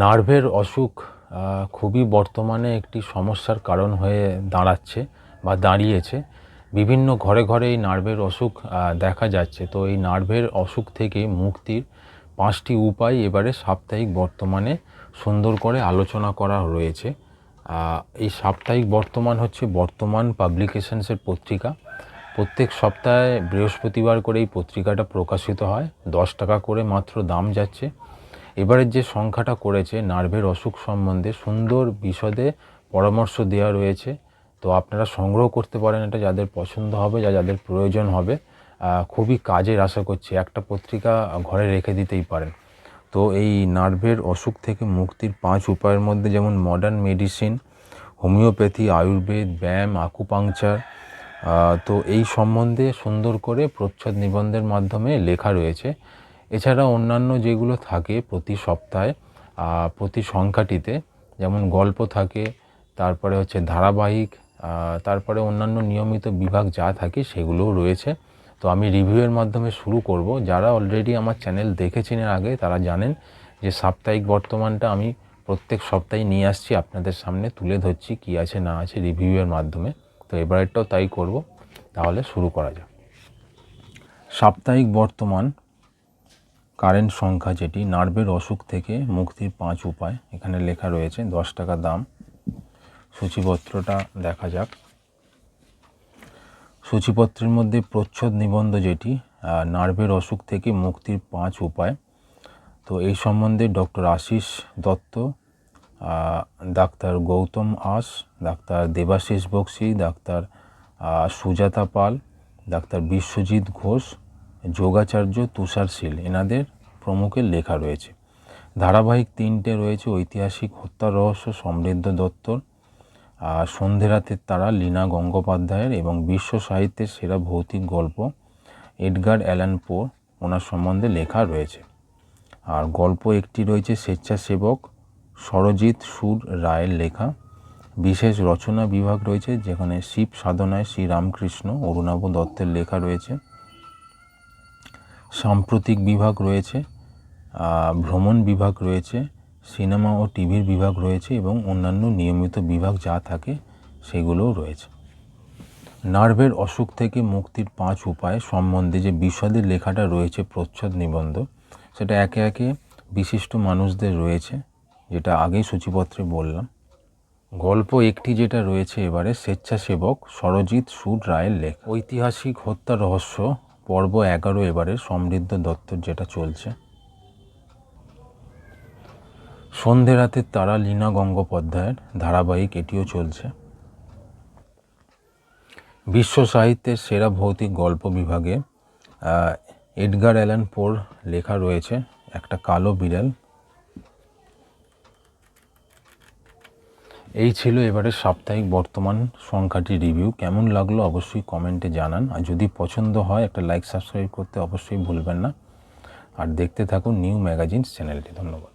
নার্ভের অসুখ খুবই বর্তমানে একটি সমস্যার কারণ হয়ে দাঁড়াচ্ছে বা দাঁড়িয়েছে। বিভিন্ন ঘরে ঘরে এই নার্ভের অসুখ দেখা যাচ্ছে। তো এই নার্ভের অসুখ থেকে মুক্তির পাঁচটি উপায় এবারে সাপ্তাহিক বর্তমানে সুন্দর করে আলোচনা করা রয়েছে। এই সাপ্তাহিক বর্তমান হচ্ছে বর্তমান পাবলিকেশনসের পত্রিকা। প্রত্যেক সপ্তাহে বৃহস্পতিবার করে এই পত্রিকাটা প্রকাশিত হয়। দশ টাকা করে মাত্র দাম যাচ্ছে। এবারের যে সংখ্যাটা করেছে, নার্ভের অসুখ সম্বন্ধে সুন্দর বিশদে পরামর্শ দেওয়া রয়েছে। তো আপনারা সংগ্রহ করতে পারেন, এটা যাদের পছন্দ হবে, যা যাদের প্রয়োজন হবে খুবই কাজের আশা করছি, একটা পত্রিকা ঘরে রেখে দিতেই পারেন। তো এই নার্ভের অসুখ থেকে মুক্তির পাঁচ উপায়ের মধ্যে যেমন মডার্ন মেডিসিন হোমিওপ্যাথি আয়ুর্বেদ, ব্যায়াম আকুপাংচার তো এই সম্বন্ধে সুন্দর করে প্রচ্ছদ নিবন্ধের মাধ্যমে লেখা রয়েছে। এছাড়া অন্যান্য যেগুলো থাকে প্রতি সপ্তাহে প্রতি সংখ্যাটিতে, যেমন গল্প থাকে, তারপরে হচ্ছে ধারাবাহিক তারপরে অন্যান্য নিয়মিত বিভাগ যা থাকে সেগুলোও রয়েছে। তো আমি রিভিউয়ের মাধ্যমে শুরু করব। যারা অলরেডি আমার চ্যানেল দেখেছেন এর আগে, তারা জানেন যে সাপ্তাহিক বর্তমানটা আমি প্রত্যেক সপ্তাহে নিয়ে আসছি। আপনাদের সামনে তুলে ধরছি কী আছে, না আছে রিভিউয়ের মাধ্যমে। তো এবারেরটাও তাই করব। তাহলে শুরু করা যাক। সাপ্তাহিক বর্তমান কারেন্ট সংখ্যা যেটি, নার্ভের অসুখ থেকে মুক্তির পাঁচ উপায়, এখানে লেখা রয়েছে দশ টাকা দাম। সূচিপত্রটা দেখা যাক। সূচিপত্রের মধ্যে প্রচ্ছদ নিবন্ধ যেটি নার্ভের অসুখ থেকে মুক্তির পাঁচ উপায়। তো এই সম্বন্ধে ডক্টর আশিস দত্ত ডাক্তার গৌতম আস, doctor Debashis Bakshi, doctor Sujata Pal, doctor Biswajit Ghosh যোগাচার্য Tushar Sheel, এনাদের প্রমুখের লেখা রয়েছে। ধারাবাহিক তিনটে রয়েছে ঐতিহাসিক হত্যার রহস্য, সমৃদ্ধ দত্তর, আর সন্ধে রাতের তারা, লীনা গঙ্গোপাধ্যায়ের এবং বিশ্ব সাহিত্যের সেরা ভৌতিক গল্প, এডগার অ্যালান পো, ওনার সম্বন্ধে লেখা রয়েছে। আর গল্প একটি রয়েছে স্বেচ্ছাসেবক সরজিৎ সুর রায়ের লেখা। বিশেষ রচনা বিভাগ রয়েছে, যেখানে শিব সাধনায় শ্রীরামকৃষ্ণ অরুণাভ দত্তের লেখা রয়েছে। সাম্প্রতিক বিভাগ রয়েছে ভ্রমণ বিভাগ রয়েছে, সিনেমা ও টিভির বিভাগ রয়েছে এবং অন্যান্য নিয়মিত বিভাগ যা থাকে সেগুলোও রয়েছে। নার্ভের অসুখ থেকে মুক্তির পাঁচ উপায় সম্বন্ধে যে বিশদের লেখাটা রয়েছে প্রচ্ছদ নিবন্ধ, সেটা একে একে বিশিষ্ট মানুষদের রয়েছে, যেটা আগেই সূচিপত্রে বললাম। গল্প একটি যেটা রয়েছে এবারে, স্বেচ্ছাসেবক সরজিৎ সুর রায়ের লেখ। ঐতিহাসিক হত্যা রহস্য পর্ব এগারো এবারে সমৃদ্ধ দত্তর যেটা চলছে। সন্ধে রাতে তারা লীনা গঙ্গোপাধ্যায়ের ধারাবাহিক এটিও চলছে। বিশ্ব সাহিত্যের সেরা ভৌতিক গল্প বিভাগে এডগার অ্যালান পোর লেখা রয়েছে, একটা কালো বিড়াল এই ছিল এবারের সাপ্তাহিক বর্তমান সংখ্যাটি রিভিউ কেমন লাগল অবশ্যই কমেন্টে জানান। আর যদি পছন্দ হয় একটা লাইক সাবস্ক্রাইব করতে অবশ্যই ভুলবেন না। আর দেখতে থাকুন নিউ ম্যাগাজিনস চ্যানেলটি ধন্যবাদ।